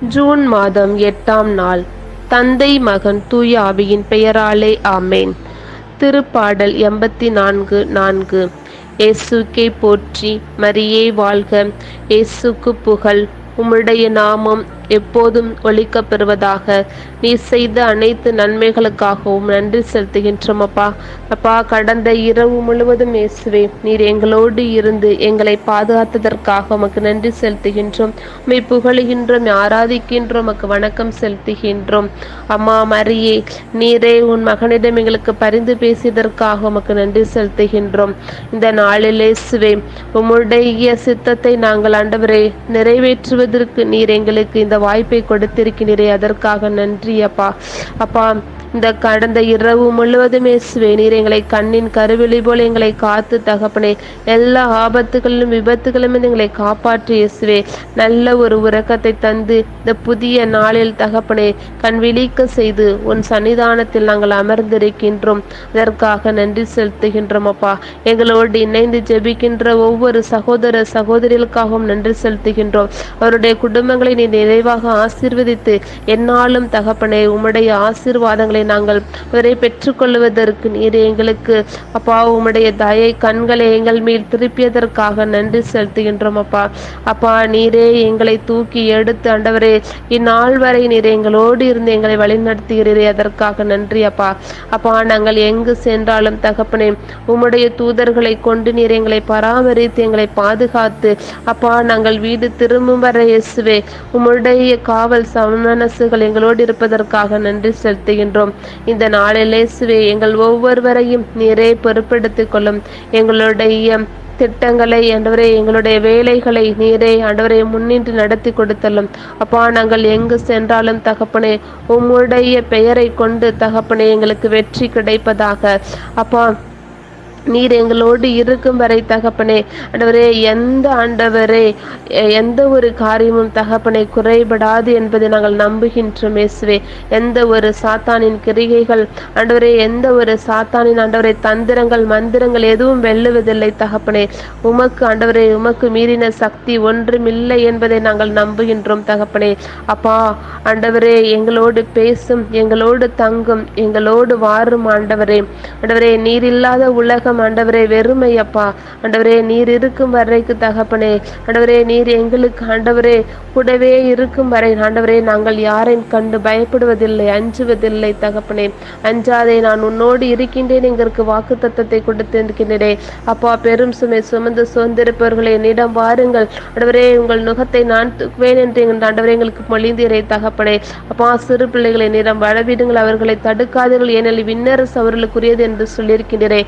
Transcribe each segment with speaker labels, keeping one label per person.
Speaker 1: June மாதம் எட்டாம் நாள். தந்தை மகன் தூய ஆவியின் பெயராலே ஆமேன். திருப்பாடல் எண்பத்தி நான்கு. நான்கு இயேசுக்கே போற்றி மரியே வாழ்க. இயேசுக்கு புகழ். உம்முடைய நாமம் எப்போதும் ஒழிக்கப் பெறுவதாக நீ செய்த அனைத்து நன்மைகளுக்காகவும் நன்றி செலுத்துகின்றோம் அப்பா. அப்பா கடந்த இரவு முழுவதும் இயேசுவே நீர் எங்களோடு இருந்து எங்களை பாதுகாத்ததற்காக உமக்கு நன்றி செலுத்துகின்றோம். உமை புகழுகின்றோம் ஆராதிக்கின்றோம் உமக்கு வணக்கம் செலுத்துகின்றோம். அம்மா மரியே நீரே உன் மகனிடம் எங்களுக்கு பரிந்து பேசியதற்காக உமக்கு நன்றி செலுத்துகின்றோம். இந்த நாளில் இயேசுவே உம்முடைய சித்தத்தை நாங்கள் ஆண்டவரே நிறைவேற்றுவதற்கு நீர் எங்களுக்கு இந்த வாய்ப்பை கொடுத்திருக்கிறீரே அதற்காக நன்றி அப்பா. அப்பா இந்த கடந்த இரவு முழுவதும் இயேசுவே நீர் எங்களை கண்ணின் கருவிழி போல் எங்களை காத்து தகப்பனே எல்லா ஆபத்துகளிலும் விபத்துகளும் எங்களை காப்பாற்றி இயேசுவே நல்ல ஒரு உறக்கத்தை தந்து இந்த புதிய நாளில் தகப்பனே கண் விழிக்க செய்து உன் சன்னிதானத்தில் நாங்கள் அமர்ந்திருக்கின்றோம். அதற்காக நன்றி செலுத்துகின்றோம் அப்பா. எங்களோடு இணைந்து ஜெபிக்கின்ற ஒவ்வொரு சகோதர சகோதரிகளுக்காகவும் நன்றி செலுத்துகின்றோம். அவருடைய குடும்பங்களை நீ நிறைவாக ஆசீர்வதித்து என்னாலும் தகப்பனே உம்முடைய ஆசீர்வாதங்களை நாங்கள் இவரை பெற்றுக்கொள்வதற்கு நீர் எங்களுக்கு அப்பா உம்முடைய தயை கண்களை எங்கள் மேல் திருப்பியதற்காக நன்றி செலுத்துகின்றோம் அப்பா. அப்பா நீரே எங்களை தூக்கி எடுத்து ஆண்டவரே இந்நாள் வரை நீர் எங்களோடு இருந்து எங்களை வழிநடத்துகிறீரே அதற்காக நன்றி அப்பா. அப்பா நாங்கள் எங்கு சென்றாலும் தகப்பனே உம்முடைய தூதர்களை கொண்டு நீர் எங்களை பராமரித்து எங்களை பாதுகாத்து அப்பா நாங்கள் வீடு திரும்பும் வரை இயேசுவே உம்முடைய காவல் சமனசுகள் எங்களோடு இருப்பதற்காக நன்றி செலுத்துகின்றோம். இந்த நாளில் இயேசுவே எங்கள் ஒவ்வொருவரையும் நீரே பொறுப்பெடுத்துக் கொள்ளும். எங்களுடைய திட்டங்களை ஆண்டவரே எங்களுடைய வேலைகளை நீரே ஆண்டவரை முன்னின்று நடத்தி கொடுத்தலும் அப்பா நாங்கள் எங்கு சென்றாலும் தகப்பனே உம்முடைய பெயரை கொண்டு தகப்பனே எங்களுக்கு வெற்றி கிடைப்பதாக. அப்பா நீர் எங்களோடு இருக்கும் வரை தகப்பனே. ஆண்டவரே எந்த ஆண்டவரே எந்த ஒரு காரியமும் தகப்பனை குறைபடாது என்பதை நாங்கள் நம்புகின்றோம் இயேசுவே. எந்த ஒரு சாத்தானின் கிரிகைகள் ஆண்டவரே எந்த ஒரு சாத்தானின் ஆண்டவரை தந்திரங்கள் மந்திரங்கள் எதுவும் வெல்லுவதில்லை தகப்பனே. உமக்கு ஆண்டவரே உமக்கு மீறின சக்தி ஒன்றுமில்லை என்பதை நாங்கள் நம்புகின்றோம் தகப்பனே. அப்பா ஆண்டவரே எங்களோடு பேசும் எங்களோடு தங்கும் எங்களோடு வாரும் ஆண்டவரே. ஆண்டவரே நீர் இல்லாத உலகம் ஆண்டவரே வெறுமை அப்பா ஆண்டவரே நீர் இருக்கும் வரைக்கு தகப்பனே. ஆண்டவரே நீர் எங்களுக்கு ஆண்டவரே கூடவே இருக்கும் வரை. ஆண்டவரே நாங்கள் யாரையும் கண்டு பயப்படுவதில்லை அஞ்சுவதில்லை தகப்பனே. அஞ்சாதே நான் உன்னோடு இருக்கின்றேன். எங்களுக்கு வாக்கு தத்தத்தை கொடுத்திருக்கின்றே அப்பா பெரும் சுமை சுமந்து சுதந்திருப்பவர்களே என்னிடம் வாருங்கள். ஆண்டவரே உங்கள் நுகத்தை நான் தூக்குவேன் என்று எங்கள் ஆண்டவரே எங்களுக்கு மொழிந்தீரை தகப்பனே. அப்பா சிறு பிள்ளைகளை நிறம் வளவிடுங்கள் அவர்களை தடுக்காதீர்கள். ஏனெனில் விண்ணரசு அவர்களுக்குரியது என்று சொல்லியிருக்கின்றே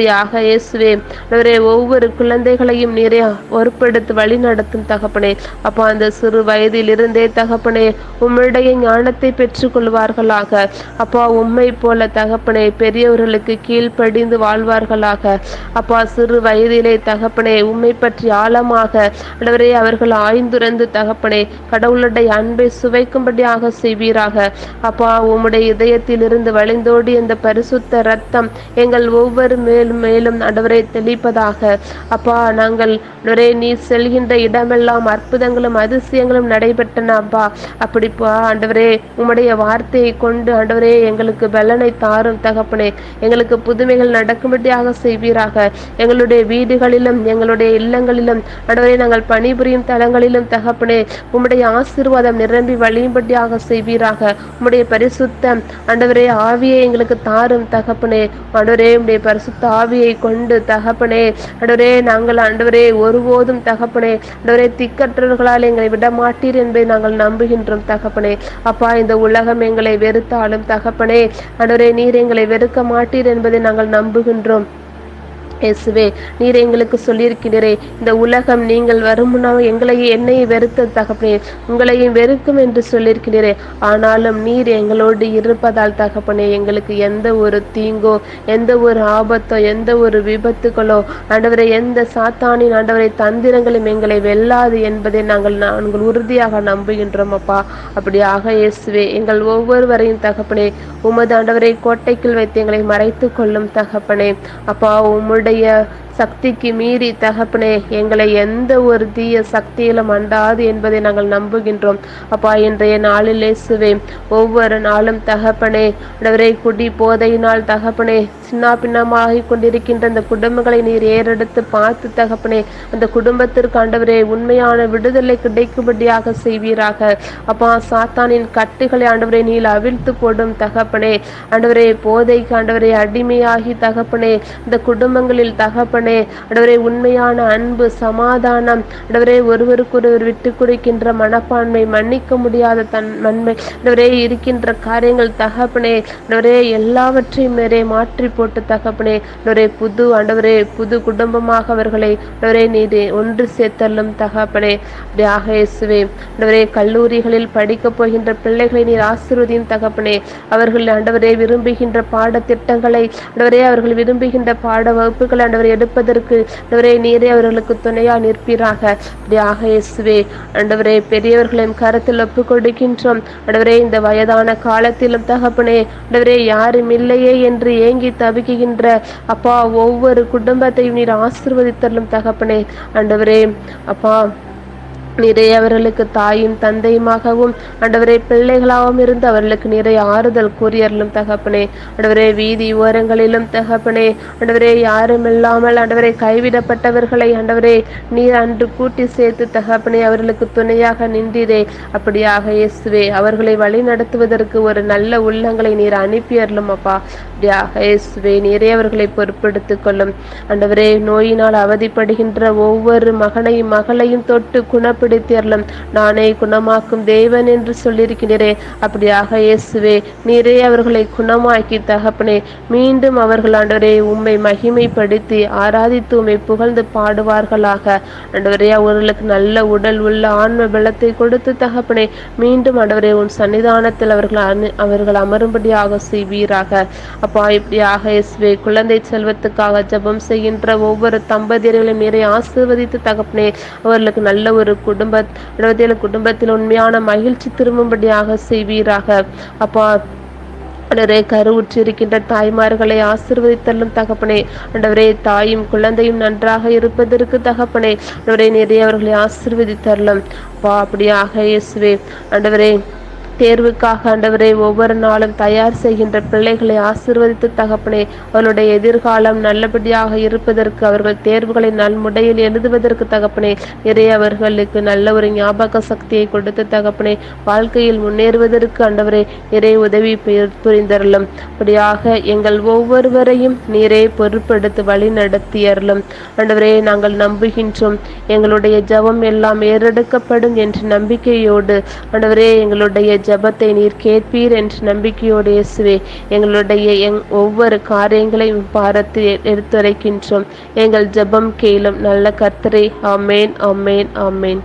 Speaker 1: அப்படியாக இயேசுவே அவரே ஒவ்வொரு குழந்தைகளையும் நீரே பொறுப்பெடுத்து வழி நடத்தும் தகப்பனே. அப்பா அந்த சிறு வயதிலிருந்தே தகப்பனே உம்முடைய ஞானத்தை பெற்றுக்கொள்வார்களாக. அப்பா உம்மை போல தகப்பனே பெரியவர்களுக்கு கீழ்ப்படிந்து வாழ்வார்களாக. அப்பா சிறு வயதிலே தகப்பனே உம்மை பற்றி ஆழமாக அவரே அவர்கள் ஆய்ந்துறந்து தகப்பனே கடவுளுடைய அன்பை சுவைக்கும்படியாக செய்வீராக. அப்பா உம்முடைய இதயத்தில் இருந்து வழிந்தோடி அந்த பரிசுத்த ரத்தம் எங்கள் ஒவ்வொரு மேலும் மேலும் ஆண்டவரை தெளிப்பதாக. அப்பா நாங்கள் நுரே நீ செல்கின்ற இடமெல்லாம் அற்புதங்களும் அதிசயங்களும் நடைபெற்றன அப்பா. அப்படிப்பா ஆண்டவரே உம்முடைய வார்த்தையை கொண்டு ஆண்டவரே எங்களுக்கு பலனை தாரும் தகப்பனே. எங்களுக்கு புதுமைகள் நடக்கும்படியாக செய்வீராக. எங்களுடைய வீடுகளிலும் எங்களுடைய இல்லங்களிலும் ஆண்டவரே நாங்கள் பணிபுரியும் தலங்களிலும் தகப்பனே உம்முடைய ஆசீர்வாதம் நிரம்பி வழியும்படியாக செய்வீராக. உம்முடைய பரிசுத்தம் ஆண்டவரே ஆவியை எங்களுக்கு தாரும் தகப்பனே. ஆண்டவரே உம்முடைய பரிசுத்த ஆவியை கொண்டு தகப்பனே. அடவரே நாங்கள் ஆண்டவரே ஒருபோதும் தகப்பனே அடவரே திக்கற்றவர்களால் எங்களை விட மாட்டீர் என்பதை நாங்கள் நம்புகின்றோம் தகப்பனே. அப்பா இந்த உலகம் எங்களை வெறுத்தாலும் தகப்பனே அடவரே நீர் எங்களை வெறுக்க மாட்டீர் என்பதை நாங்கள் நம்புகின்றோம். இயேசுவே நீர் எங்களுக்கு சொல்லியிருக்கிறீரே. இந்த உலகம் நீங்கள் வருமுன்னா எங்களையும் என்னையும் வெறுத்த தகப்பனே. உங்களையும் வெறுக்கும் என்று சொல்லியிருக்கிறீரே. ஆனாலும் நீர் எங்களோடு இருப்பதால் தகப்பனே எங்களுக்கு எந்த ஒரு தீங்கோ எந்த ஒரு ஆபத்தோ எந்த ஒரு விபத்துகளோ ஆண்டவரை எந்த சாத்தானின் ஆண்டவரை தந்திரங்களும் எங்களை வெல்லாது என்பதை நாங்கள் நாங்கள் உறுதியாக நம்புகின்றோம் அப்பா. அப்படியாக இயேசுவே எங்கள் ஒவ்வொருவரையும் தகப்பனே உமது ஆண்டவரை கோட்டைக்குள் வைத்து எங்களை மறைத்து கொள்ளும் தகப்பனே. அப்பா உம்முடைய அவருடைய சக்திக்கு மீறி தகப்பனே எங்களை எந்த ஒரு தீய சக்தியிலும் அண்டாது என்பதை நாங்கள் நம்புகின்றோம். அப்பா இன்றைய நாளில் இயேசுவே ஒவ்வொரு நாளும் தகப்பனே ஆண்டவரே குடி போதையினால் தகப்பனே சின்ன பின்னமாகி கொண்டிருக்கின்ற அந்த குடும்பங்களை நீர் ஏறெடுத்து பார்த்து தகப்பனே அந்த குடும்பத்திற்கு ஆண்டவரே உண்மையான விடுதலை கிடைக்கும்படியாக செய்வீராக. அப்பா சாத்தானின் கட்டுகளை ஆண்டவரை நீல் அவிழ்த்து போடும் தகப்பனே. ஆண்டவரே போதைக்கு ஆண்டவரே அடிமையாகி தகப்பனே இந்த குடும்பங்களில் தகப்பனே ஆண்டவரே ஆண்டவரே உண்மையான அன்பு சமாதானம். ஆண்டவரே ஒருவருக்கொருவர் விட்டு கொடுக்கின்ற மனப்பான்மை மன்னிக்க முடியாத தன் நன்மை. ஆண்டவரே இருக்கின்ற காரியங்கள் தகப்பனே ஆண்டவரே எல்லாவற்றையும் மேரே மாற்றி போட்டு தகப்பனே. ஆண்டவரே புது ஆண்டவரே புது குடும்பமாக அவர்களை ஆண்டவரே நீர் ஒன்று சேர்த்தல்லும் தகப்பனே. தியாக இயேசுவே ஆண்டவரே கல்லூரிகளில் படிக்கப் போகின்ற பிள்ளைகளை நீர் ஆசிர்வதியும் தகப்பனே. அவர்கள் ஆண்டவரே விரும்புகின்ற பாடத்திட்டங்களை ஆண்டவரே அவர்கள் விரும்புகின்ற பாட வகுப்புகளை ஆண்டவரை எடுப்பதற்கு ஆண்டவரே நீரே அவர்களுக்கு துணையா நிற்பீராக. அப்படியாக இயேசுவே ஆண்டவரே பெரியவர்களையும் கருத்தில் ஒப்பு கொடுக்கின்றோம் ஆண்டவரே இந்த வயதான காலத்திலும் தகப்பனே ஆண்டவரே யாரும் இல்லையே என்று ஏங்கி தவிக்குகின்ற அப்பா ஒவ்வொரு குடும்பத்தையும் நீர் ஆசிர்வதித்தலும் தகப்பனே. ஆண்டவரே அப்பா நிறைய அவர்களுக்கு தாயும் தந்தையுமாகவும் ஆண்டவரே பிள்ளைகளாகவும் இருந்து அவர்களுக்கு நிறைய ஆறுதல் கூறியர்களும் தகப்பனே. ஆண்டவரே வீதி ஓரங்களிலும் தகப்பனே ஆண்டவரே யாரும் இல்லாமல் ஆண்டவரை கைவிடப்பட்டவர்களை ஆண்டவரே நீர் அன்று கூட்டி சேர்த்து தகப்பனே அவர்களுக்கு துணையாக நின்றீரே. அப்படியாக இயேசுவே அவர்களை வழி நடத்துவதற்கு ஒரு நல்ல உள்ளங்களை நீர் அனுப்பியறலும் அப்பா. அப்படியாக இயேசுவே நிறைய அவர்களை பொறுப்படுத்திக் கொள்ளும். ஆண்டவரே நோயினால் அவதிப்படுகின்ற ஒவ்வொரு மகனையும் மகளையும் தொட்டு குண குணப்படுத்தியறலும் நானே குணமாக்கும் தேவன் என்று சொல்லியிருக்கிறேன் அப்படியாக இயேசுவே நீரே அவர்களை குணமாக்கி தகப்பனே. மீண்டும் அவர்கள் ஆண்டவரே உம்மை மகிமைப்படுத்தி ஆராதித்து உம்மை புகழ்ந்து பாடுவார்களாக. ஆண்டவரே அவர்களுக்கு நல்ல உடல் உள்ள ஆன்ம பலத்தை கொடுத்து தகப்பனே. மீண்டும் ஆண்டவரே உன் சன்னிதானத்தில் அவர்கள் அவர்கள் அமரும்படியாக செய்வீராக. அப்பா இப்படியாக இயேசுவே குழந்தை செல்வத்துக்காக ஜபம் செய்கின்ற ஒவ்வொரு தம்பதியர்களையும் நிறைய ஆசிர்வதித்து தகப்பனே அவர்களுக்கு நல்ல ஒரு குடும்ப குடும்பத்தில் உண்மையான மகிழ்ச்சி திரும்பும்படியாக செய்வீராக. அப்பா அண்டவரே கருவுற்றிருக்கின்ற தாய்மார்களை ஆசிர்வதித்தல்லும் தகப்பனே. அண்டவரே தாயும் குழந்தையும் நன்றாக இருப்பதற்கு தகப்பனே. அண்டவரே நிறைய அவர்களை ஆசிர்வதித்தரலும். அப்பா அப்படியாக இயேசுவே. அன்றவரே தேர்வுக்காக ஆண்டவரை ஒவ்வொரு நாளும் தயார் செய்கின்ற பிள்ளைகளை ஆசிர்வதித்து தகப்பனே அவருடைய எதிர்காலம் நல்லபடியாக இருப்பதற்கு அவர்கள் தேர்வுகளை நல்முடையில் எழுதுவதற்கு தகப்பனே நிறைய அவர்களுக்கு நல்ல ஒரு ஞாபக சக்தியை கொடுத்து தகப்பனே வாழ்க்கையில் முன்னேறுவதற்கு ஆண்டவரை நிறைய உதவி புரிந்தரலும் அப்படியாக எங்கள் ஒவ்வொருவரையும் நீரே பொறுப்படுத்தி வழி நடத்தியறலும் ஆண்டவரே நாங்கள் நம்புகின்றோம். எங்களுடைய ஜபம் எல்லாம் ஏறெடுக்கப்படும் என்ற நம்பிக்கையோடு ஆண்டவரே எங்களுடைய ஜபத்தை நீர் கேட்பீர் என்று நம்பிக்கையோடு இயேசுவே எங்களுடைய எங் ஒவ்வொரு காரியங்களையும் பாரத்து எடுத்துரைக்கின்றோம். எங்கள் ஜபம் கேளும் நல்ல கர்த்தரை அமேன் அமேன் அமேன்